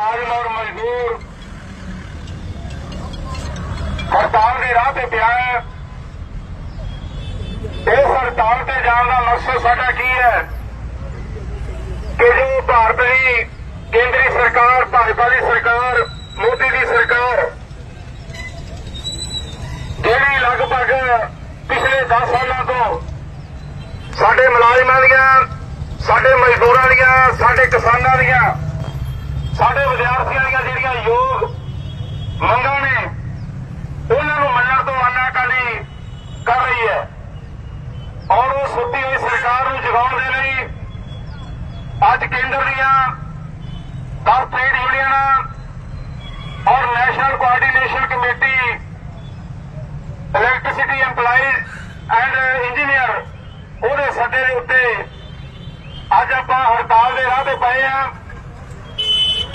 ਮੁਲਾਜ਼ਮ ਔਰ ਮਜ਼ਦੂਰ। ਹੜਤਾਲ ਦੀ ਰਾਹ ਤੇ ਪਿਆ ਹੈ। ਇਸ ਹੜਤਾਲ ਤੇ ਜਾਣ ਦਾ ਮਕਸਦ ਸਾਡਾ ਕੀ ਹੈ? ਕਿ ਜੋ ਭਾਰਤ ਦੀ ਕੇਂਦਰੀ ਸਰਕਾਰ, ਭਾਜਪਾ ਦੀ ਸਰਕਾਰ, ਮੋਦੀ ਦੀ ਸਰਕਾਰ, ਜਿਹੜੀ ਲਗਭਗ ਪਿਛਲੇ 10 ਸਾਲਾਂ ਤੋਂ ਸਾਡੇ ਮੁਲਾਜ਼ਮਾਂ ਦੀਆਂ, ਸਾਡੇ ਮਜ਼ਦੂਰਾਂ ਦੀਆਂ, ਸਾਡੇ ਕਿਸਾਨਾਂ ਦੀਆਂ ਸਾਡੇ ਵਿਦਿਆਰਥੀਆਂ ਦੀਆਂ ਜਿਹੜੀਆਂ ਯੋਗ ਮੰਗਾਂ ਨੇ, ਉਹਨਾਂ ਨੂੰ ਮੰਨਣ ਤੋਂ ਆਨਾਕਾਨੀ ਕਰ ਰਹੀ ਹੈ। ਔਰ ਉਹ ਸੁੱਤੀ ਹੋਈ ਸਰਕਾਰ ਨੂੰ ਜਗਾਉਣ ਦੇ ਲਈ ਅੱਜ ਕੇਂਦਰ ਦੀਆਂ ਦਸ ਟ੍ਰੇਡ ਯੂਨੀਅਨਾਂ ਔਰ national coordination committee electricity EMPLOYEES and engineer ਉਹਦੇ ਸੱਦੇ ਦੇ ਉੱਤੇ ਅੱਜ ਆਪਾਂ ਹੜਤਾਲ ਦੇ ਰਾਹ ਤੇ ਪਏ ਆ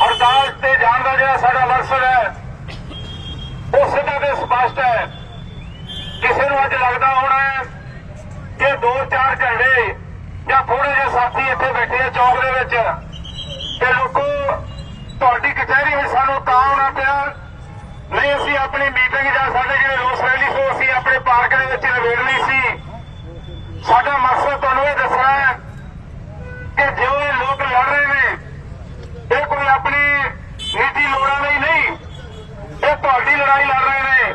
ਹੜਤਾਲ ਤੇ ਜਾਣ ਦਾ ਜਿਹੜਾ ਸਾਡਾ ਮਕਸਦ ਹੈ, ਉਹ ਸਿੱਧਾ ਤੇ ਸਪਸ਼ਟ ਹੈ। ਕਿਸੇ ਨੂੰ ਅੱਜ ਲੱਗਦਾ ਹੋਣਾ ਹੈ ਕਿ ਦੋ ਚਾਰ ਘੰਟੇ ਜਾਂ ਥੋੜੇ ਜਿਹੇ ਸਾਥੀ ਇੱਥੇ ਬੈਠੇ ਆ ਚੌਕ ਦੇ ਵਿੱਚ ਤੇ ਲੋਕੋ ਤੁਹਾਡੀ ਕਚਹਿਰੀ ਵਿੱਚ ਸਾਨੂੰ ਤਾਂ ਆਉਣਾ ਪਿਆ। ਨਹੀਂ, ਅਸੀਂ ਆਪਣੀ ਮੀਟਿੰਗ ਜਾਂ ਸਾਡੇ ਜਿਹੜੇ ਰੋਸ ਰੈਲੀ ਤੋਂ ਅਸੀਂ ਆਪਣੇ ਪਾਰਕ ਦੇ ਵਿੱਚ ਨਿਬੇੜਨੀ ਸੀ। ਸਾਡਾ ਮਕਸਦ ਤੁਹਾਨੂੰ ਇਹ ਦੱਸਣਾ ਹੈ ਕਿ ਜੋ ਇਹ ਲੋਕ ਲੜ ਰਹੇ ਨੇ ਕੋਈ ਆਪਣੀ ਨਿੱਜੀ ਲੋੜਾਂ ਲਈ ਨਹੀਂ ਇਹ ਤੁਹਾਡੀ ਲੜਾਈ ਲੜ ਰਹੇ ਨੇ।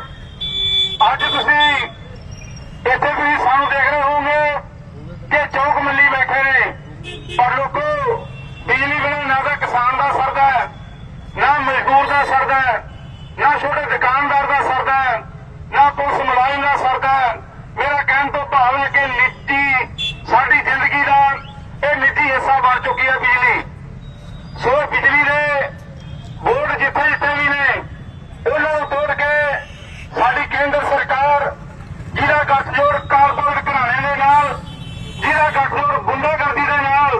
ਅੱਜ ਤੁਸੀਂ ਇੱਥੇ ਤੁਸੀਂ ਸਾਨੂੰ ਦੇਖ ਰਹੇ ਹੋਵੋਗੇ ਕਿ ਚੌਕ ਮੱਲੀ ਬੈਠੇ ਨੇ। ਪਰ ਲੋਕੋ, ਬਿਜਲੀ ਬਿਨਾਂ ਨਾ ਤਾਂ ਕਿਸਾਨ ਦਾ ਸਰਦਾ ਹੈ, ਨਾ ਮਜ਼ਦੂਰ ਦਾ ਸਰਦਾ ਹੈ, ਨਾ ਛੋਟੇ ਦੁਕਾਨਦਾਰ ਦਾ ਸਰਦਾ ਹੈ, ਨਾ ਪੁਲਿਸ ਮੁਲਾਜ਼ਮ ਦਾ ਸਰਦਾ ਹੈ। ਮੇਰਾ ਕਹਿਣ ਤੋਂ ਭਾਵ ਹੈ ਕਿ ਨਿੱਜੀ ਸਾਡੀ ਜ਼ਿੰਦਗੀ ਦਾ ਇਹ ਨਿੱਜੀ ਹਿੱਸਾ ਬਣ ਚੁੱਕੀ ਹੈ ਬਿਜਲੀ ਸੋ ਬਿਜਲੀ ਦੇ ਬੋਰਡ ਜਿੱਥੇ ਜਿੱਥੇ ਵੀ ਨੇ ਉਹਨਾਂ ਨੂੰ ਤੋੜ ਕੇ ਸਾਡੀ ਕੇਂਦਰ ਸਰਕਾਰ ਜਿਹਦਾ ਗੱਠਜੋੜ ਕਾਰਪੋਰੇਟ ਘਰਾਣੇ ਦੇ ਨਾਲ ਜਿਹਦਾ ਗੱਠਜੋੜ ਗੁੰਡਾਗਰਦੀ ਦੇ ਨਾਲ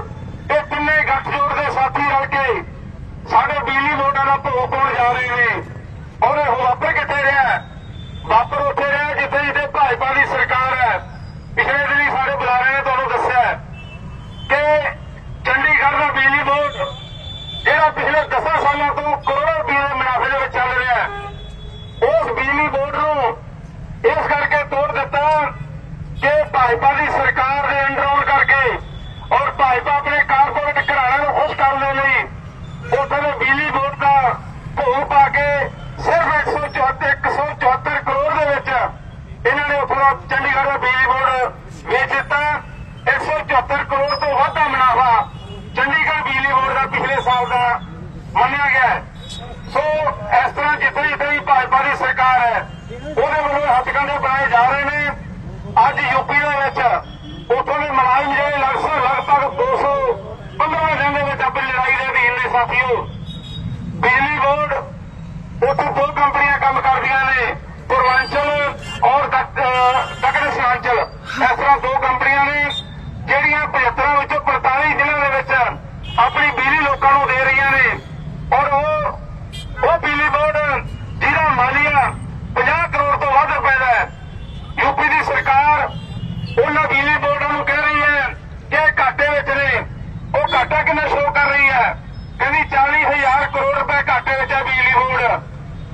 ਇਹ ਤਿੰਨੇ ਗੱਠਜੋੜ ਦੇ ਸਾਥੀ ਰਲ ਕੇ ਸਾਡੇ ਬਿਜਲੀ ਬੋਰਡਾਂ ਦਾ ਭੋਗ ਰਹੇ ਨੇ ਔਰ ਇਹ ਵਾਪਰ ਕਿੱਥੇ ਰਿਹਾ ਵਾਪਰ ਉੱਥੇ ਰਿਹਾ ਜਿੱਥੇ ਜਿੱਥੇ ਭਾਜਪਾ ਦੀ ਸਰਕਾਰ ਹੈ। ਪਿਛਲੇ ਦਿਨੀ ਸਾਡੇ ਬੁਲਾਰੇ ਨੇ ਤੁਹਾਨੂੰ ਦੱਸਿਆ ਹੈ ਕਿ ਚੰਡੀਗੜ੍ਹ ਦਾ ਬਿਜਲੀ ਬੋਰਡ ਜਿਹੜਾ ਪਿਛਲੇ 10 ਸਾਲਾਂ ਤੋਂ ਕਰੋੜਾਂ ਰੁਪਏ ਦੇ ਮੁਨਾਫੇ ਦੇ ਵਿੱਚ ਚੱਲ ਰਿਹਾ ਹੈ ਉਸ ਬਿਜਲੀ ਬੋਰਡ ਨੂੰ ਇਸ ਕਰਕੇ ਤੋੜ ਦਿੱਤਾ ਕਿ ਭਾਜਪਾ ਦੀ ਸਰਕਾਰ ਦੇ ਅੰਡਰ ਆਉਣ ਕਰਕੇ ਔਰ ਭਾਜਪਾ ਆਪਣੇ ਕਾਰਪੋਰੇਟ ਘਰਾਣਿਆਂ ਨੂੰ ਖੁਸ਼ ਕਰਨ ਦੇ ਲਈ ਉੱਥੇ ਦੇ ਬਿਜਲੀ ਬੋਰਡ ਦਾ ਭੋਗ ਪਾ ਕੇ ਸਿਰਫ 174 174 ਕਰੋੜ ਦੇ ਵਿੱਚ ਇਹਨਾਂ ਨੇ ਉੱਥੋਂ ਦਾ ਚੰਡੀਗੜ੍ਹ ਦਾ ਬਿਜਲੀ ਬੋਰਡ ਵੇਚ ਦਿੱਤਾ। 174 ਕਰੋੜ ਤੋਂ ਵੱਧ ਦਾ ਮੁਨਾਫਾ ਚੰਡੀਗੜ੍ਹ ਬਿਜਲੀ ਬੋਰਡ ਦਾ ਪਿਛਲੇ ਸਾਲ ਦਾ ਮੰਨਿਆ ਗਿਆ ਸੋ ਇਸ ਤਰ੍ਹਾਂ ਜਿੱਥੇ ਜਿੱਥੇ ਭਾਜਪਾ ਦੀ ਸਰਕਾਰ ਹੈ, ਉਹਦੇ ਵੱਲੋਂ ਹੱਥਕੰਡੇ ਬਣਾਏ ਜਾ ਰਹੇ ਨੇ। ਅੱਜ ਯੂਪੀ ਦੇ ਵਿੱਚ ਉਥੋਂ ਦੇ ਮੁਲਾਜ਼ਮ ਜਿਹੜੇ ਲਗਭਗ ਲਗਭਗ 215 ਦਿਨ ਦੇ ਵਿੱਚ ਆਪਣੀ ਲੜਾਈ ਦੇ ਅਧੀਨ ਨੇ ਸਾਥੀਓ। ਬਿਜਲੀ ਉੱਥੇ ਦੋ ਕੰਪਨੀਆਂ ਕੰਮ ਕਰਦੀਆਂ ਨੇ। ਪੂਰਵਾਂਚਲ ਔਰ ਦੱਖ- ਅਹ ਦੱਖਣ ਸਿਮਾਂਚਲ ਇਸ ਤਰ੍ਹਾਂ ਦੋ ਕੰਪਨੀਆਂ ਨੇ, ਜਿਹੜੀਆਂ 75 ਵਿੱਚੋਂ 45 ਜ਼ਿਲ੍ਹਿਆਂ ਦੇ ਵਿੱਚ ਆਪਣੀ ਬਿਜਲੀ ਲੋਕਾਂ ਨੂੰ ਦੇ ਰਹੀਆਂ ਨੇ। ਔਰ ਉਹ ਉਹ ਬਿਜਲੀ ਬੋਰਡ, ਜਿਹਦਾ ਮਾਲੀਆ 50 ਕਰੋੜ ਤੋਂ ਵੱਧ ਰੁਪਏ ਦਾ ਹੈ। ਯੂਪੀ ਦੀ ਸਰਕਾਰ ਉਹਨਾਂ ਬਿਜਲੀ ਬੋਰਡਾਂ ਨੂੰ ਕਹਿ ਰਹੀ ਹੈ ਕਿ ਇਹ ਘਾਟੇ ਵਿੱਚ ਨੇ। ਉਹ ਘਾਟਾ ਕਿੰਨਾ ਸ਼ੋਅ ਕਰ ਰਹੀ ਹੈ? ਕਹਿੰਦੀ 40000 ਕਰੋੜ ਰੁਪਏ ਘਾਟੇ ਵਿੱਚ ਹੈ ਬਿਜਲੀ ਬੋਰਡ।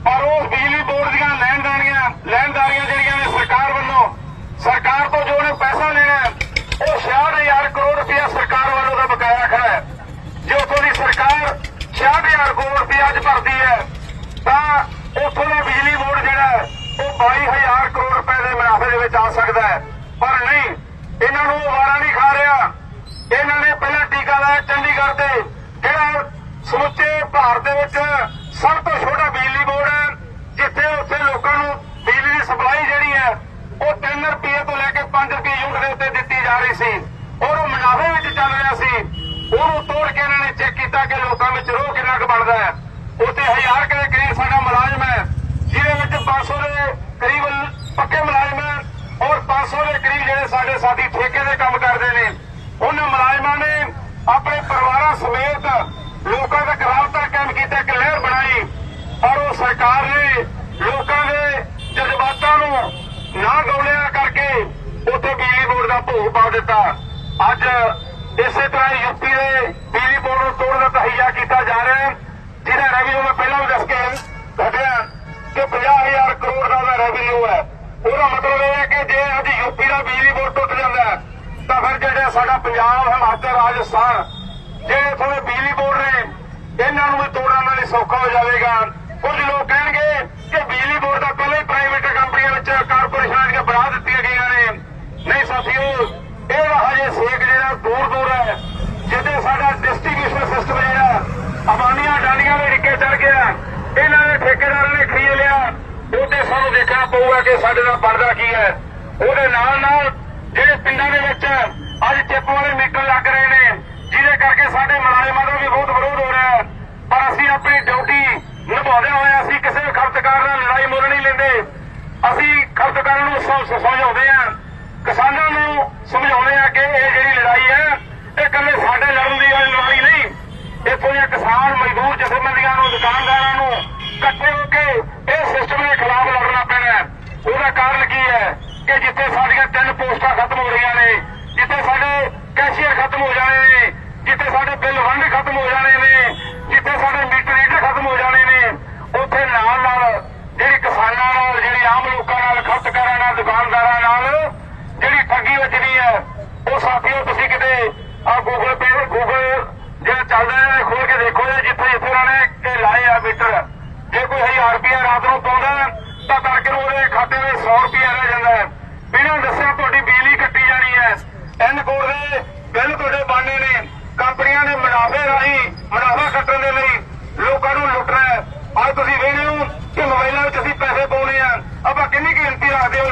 ਪਰ ਉਹ ਬਿਜਲੀ ਬੋਰਡ ਦੀਆਂ ਲੈਣਦਾਰੀਆਂ ਲੈਣਦਾਰੀਆਂ ਜਿਹੜੀਆਂ ਨੇ ਸਰਕਾਰ ਵੱਲੋਂ ਸਰਕਾਰ ਤੋਂ ਜੋ ਉਹਨੇ ਪੈਸਾ ਲੈਣਾ ਹੈ, ਉਹ 66000 ਕਰੋੜ ਰੁਪਇਆ ਸਰਕਾਰ ਵੱਲੋਂ ਦਾ ਬਕਾਇਆ ਖੜਾ ਹੈ। ਜੇ ਉਥੋਂ ਦੀ ਸਰਕਾਰ 66000 ਕਰੋੜ ਰੁਪਇਆ ਅੱਜ ਭਰਦੀ ਹੈ ਤਾਂ ਉਥੋਂ ਦਾ ਬਿਜਲੀ ਬੋਰਡ ਜਿਹੜਾ ਹੈ, ਉਹ 22000 ਕਰੋੜ ਰੁਪਏ ਦੇ ਮੁਨਾਫੇ ਦੇ ਵਿੱਚ ਆ ਸਕਦਾ ਹੈ। ਪਰ ਨਹੀਂ ਇਹਨਾਂ ਨੂੰ ਉਹ ਵਾਰਾ ਨਹੀਂ ਖਾ ਰਿਹਾ। ਇਹਨਾਂ ਨੇ ਪਹਿਲਾਂ ਟੀਕਾ ਲਾਇਆ ਚੰਡੀਗੜ੍ਹ ਤੇ ਜਿਹੜਾ ਸਮੁੱਚੇ ਭਾਰਤ ਦੇ ਵਿੱਚ ਸਭ ਤੋਂ ਛੋਟਾ ਬਿਜਲੀ ਬੋਰਡ ਹੈ ਜਿੱਥੇ ਉੱਥੇ ਲੋਕਾਂ ਨੂੰ ਬਿਜਲੀ ਦੀ ਸਪਲਾਈ ਜਿਹੜੀ ਹੈ ਉਹ 3 ਰੁਪਏ ਤੋਂ ਲੈ ਕੇ 5 ਰੁਪਏ ਦਿੱਤੀ ਜਾ ਰਹੀ ਸੀ। ਔਰ ਉਹ ਮੁਨਾਫੇ ਵਿੱਚ ਚੱਲ ਰਿਹਾ ਸੀ। ਉਹਨੂੰ ਤੋੜ ਕੇ ਇਹਨਾਂ ਨੇ ਚੈੱਕ ਕੀਤਾ ਕਿ ਲੋਕਾਂ ਵਿੱਚ ਰੋਹ ਕਿੰਨਾ ਕੁ ਬਣਦਾ ਹੈ। ਉੱਥੇ ਹਜ਼ਾਰ ਕੁ ਕਰੀਬ ਸਾਡਾ ਮੁਲਾਜ਼ਮ ਹੈ, ਜਿਹਦੇ ਵਿੱਚ 500 ਦੇ ਕਰੀਬ ਪੱਕੇ ਮੁਲਾਜ਼ਮ ਹੈ ਔਰ 500 ਦੇ ਕਰੀਬ ਜਿਹੜੇ ਸਾਡੇ ਸਾਥੀ ਠੇਕੇ ਦੇ ਕੰਮ ਕਰਦੇ ਨੇ। ਉਹਨਾਂ ਮੁਲਾਜ਼ਮਾਂ ਨੇ ਆਪਣੇ ਪਰਿਵਾਰਾਂ ਸਮੇਤ ਲੋਕਾਂ ਦਾ ਰਾਬਤਾ ਕਾਇਮ ਕੀਤਾ, ਇੱਕ ਲਹਿਰ ਬਣਾਈ। ਔਰ ਉਹ ਸਰਕਾਰ ਨੇ ਲੋਕਾਂ ਦੇ ਜਜ਼ਬਾਤਾਂ ਨੂੰ ਨਾ ਗੌਲਿਆ ਕਰਕੇ ਉੱਥੇ ਬਿਜਲੀ ਬੋਰਡ ਦਾ ਭੋਗ ਪਾ ਦਿੱਤਾ। ਅੱਜ ਇਸੇ ਤਰ੍ਹਾਂ ਯੂਪੀ ਦੇ ਬਿਜਲੀ ਬੋਰਡ ਨੂੰ ਤੋੜਨ ਦਾ ਤਹਈਆ ਕੀਤਾ ਜਾ ਰਿਹਾ ਹੈ, ਜਿਹਦਾ ਰੈਵਨਿਊ ਮੈਂ ਪਹਿਲਾਂ ਵੀ ਦੱਸ ਕੇ ਹਟਿਆ ਕਿ 50000 ਕਰੋੜ ਦਾ ਉਹਦਾ ਰੈਵਨਿਊ ਹੈ। ਉਹਦਾ ਮਤਲਬ ਇਹ ਹੈ ਕਿ ਜੇ ਅੱਜ ਯੂਪੀ ਦਾ ਬਿਜਲੀ ਬੋਰਡ ਟੁੱਟ ਜਾਂਦਾ ਤਾਂ ਫਿਰ ਜਿਹੜਾ ਸਾਡਾ ਪੰਜਾਬ ਹਿਮਾਚਲ ਰਾਜਸਥਾਨ ਜਿਹੜੇ ਇੱਥੋਂ ਦੇ ਬਿਜਲੀ ਬੋਰਡ ਨੇ, ਇਹਨਾਂ ਨੂੰ ਵੀ ਤੋੜਨ ਨਾਲ ਹੀ ਸੌਖਾ ਹੋ ਜਾਵੇਗਾ। ਕੁਝ ਲੋਕ ਕਹਿਣਗੇ ਕਿ ਬਿਜਲੀ ਬੋਰਡ ਤਾਂ ਪਹਿਲਾਂ ਹੀ ਪ੍ਰਾਈਵੇਟ ਕੰਪਨੀਆਂ ਵਿੱਚ ਕਾਰਪੋਰੇਸ਼ਨਾਂ ਦੀਆਂ ਬਣਾ ਦਿੱਤੀਆਂ ਗਈਆਂ ਨੇ ਨਹੀਂ ਸਾਥੀਓ ਇਹਦਾ ਹਜੇ ਸੇਕ ਜਿਹੜਾ ਦੂਰ ਦੂਰ ਹੈ ਜਿੱਦੇ ਸਾਡਾ ਡਿਸਟ੍ਰੀਬਿਊਸ਼ਨ ਸਿਸਟਮ ਜਿਹੜਾ ਅਬਾਨੀਆਂ ਦੇ ਰਿੱਕੇ ਚੜ ਗਿਆ। ਇਹਨਾਂ ਦੇ ਠੇਕੇਦਾਰਾਂ ਨੇ ਖਰੀਦ ਲਿਆ। ਉਹਦੇ ਸਾਨੂੰ ਦੇਖਣਾ ਪਊਗਾ ਕਿ ਸਾਡੇ ਨਾਲ ਬਣਦਾ ਕੀ ਹੈ। ਉਹਦੇ ਨਾਲ ਨਾਲ ਜਿਹੜੇ ਪਿੰਡਾਂ ਦੇ ਵਿੱਚ ਅੱਜ ਚਿੱਪ ਵਾਲੇ ਮੀਟਰ ਲੱਗ ਰਹੇ ਨੇ, ਜਿਹਦੇ ਕਰਕੇ ਸਾਡੇ ਮੁਲਾਜ਼ਮਾਂ ਦਾ ਵੀ ਬਹੁਤ ਵਿਰੋਧ ਹੋ ਰਿਹਾ ਪਰ ਅਸੀਂ ਆਪਣੀ ਡਿਊਟੀ ਨਿਭਾਉਂਦੇ ਹੋਏ ਅਸੀਂ ਕਿਸੇ ਵੀ ਖਪਤਕਾਰ ਨਾਲ ਲੜਾਈ ਮੁੱਲ ਨਹੀਂ ਲੈਂਦੇ। ਅਸੀਂ ਖਪਤਕਾਰਾਂ ਨੂੰ ਸਮਝਾਉਂਦੇ ਆ ਕਿਸਾਨਾਂ ਨੂੰ ਸਮਝਾਉਂਦੇ ਆ ਕਿ ਇਹ ਜਿਹੜੀ ਲੜਾਈ ਹੈ ਇਹ ਇਕੱਲੇ ਸਾਡੇ ਲੜਨ ਦੀ ਵਾਲੀ ਲੜਾਈ ਨਹੀਂ ਇੱਥੋਂ ਦੇ ਕਿਸਾਨ ਮਜ਼ਦੂਰ ਜਥੇਬੰਦੀਆਂ ਨੂੰ, ਦੁਕਾਨਦਾਰਾਂ ਨੂੰ ਇਕੱਠੇ ਹੋ ਕੇ ਇਹ ਸਿਸਟਮ ਦੇ ਖਿਲਾਫ ਲੜਨਾ ਪੈਣਾ ਹੈ। ਉਹਦਾ ਕਾਰਨ ਕੀ ਹੈ ਕਿ ਜਿੱਥੇ ਸਾਡੀਆਂ ਤਿੰਨ ਪੋਸਟਾਂ ਖਤਮ ਹੋ ਰਹੀਆਂ ਨੇ, ਜਿੱਥੇ ਸਾਡੇ ਕੈਸ਼ੀਅਰ ਖਤਮ ਹੋ ਜਾਣੇ ਨੇ, ਜਿੱਥੇ ਸਾਡੇ ਬਿੱਲ ਵੰਡ ਖਤਮ ਹੋ ਜਾਣੇ ਨੇ, ਜਿੱਥੇ ਸਾਡੇ ਮੀਟਰ ਰੀਡਰ ਖਤਮ ਹੋ ਜਾਣੇ ਨੇ, ਉੱਥੇ ਨਾਲ ਨਾਲ ਜਿਹੜੀ ਕਿਸਾਨਾਂ ਨਾਲ, ਜਿਹੜੀ ਆਮ ਲੋਕਾਂ ਨਾਲ, ਖਪਤਕਾਰਾਂ ਨਾਲ, ਦੁਕਾਨਦਾਰਾਂ ਨਾਲ ਜਿਹੜੀ ਠੱਗੀ ਵੱਜਦੀ ਹੈ, ਉਹ ਸਾਥੀਓ ਤੁਸੀਂ ਕਿਤੇ ਆ ਗੂਗਲ ਪੇ ਗੂਗਲ ਜਿਹੜਾ ਚੱਲਦਾ ਹੈ ਦੇਖੋ ਜੀ, ਜਿੱਥੇ ਜਿੱਥੇ ਉਹਨਾਂ ਨੇ ਇਹ ਲਾਏ ਆ ਮੀਟਰ, ਜੇ ਕੋਈ 1000 ਰੁਪਏ ਰਾਤ ਨੂੰ ਪਾਉਂਦਾ, ਤਾਂ ਤੜਕੇ ਨੂੰ ਉਹਦੇ ਖਾਤੇ ਵਿੱਚ 100 ਰੁਪਏ ਰਹਿ ਜਾਂਦਾ ਹੈ। ਬਿਨਾਂ ਦੱਸਿਆ ਤੁਹਾਡੀ ਬਿਜਲੀ ਕੱਟੀ ਜਾਣੀ ਹੈ। ਐਨ ਕੋਡ ਦੇ ਬਿੱਲ ਤੁਹਾਡੇ ਬਣਨੇ ਨੇ। ਕੰਪਨੀਆਂ ਨੇ ਮੁਨਾਫੇ ਰਾਹੀਂ ਮੁਨਾਫਾ ਕੱਟਣ ਦੇ ਲਈ ਲੋਕਾਂ ਨੂੰ ਲੁੱਟਣਾ ਹੈ। ਅੱਜ ਤੁਸੀਂ ਵੇਖਦੇ ਹੋ ਕਿ ਮੋਬਾਈਲਾਂ ਵਿੱਚ ਅਸੀਂ ਪੈਸੇ ਪਾਉਣੇ ਆ ਆਪਾਂ ਕਿੰਨੀ ਕੀ ਗਿਣਤੀ ਰੱਖਦੇ ਹੋ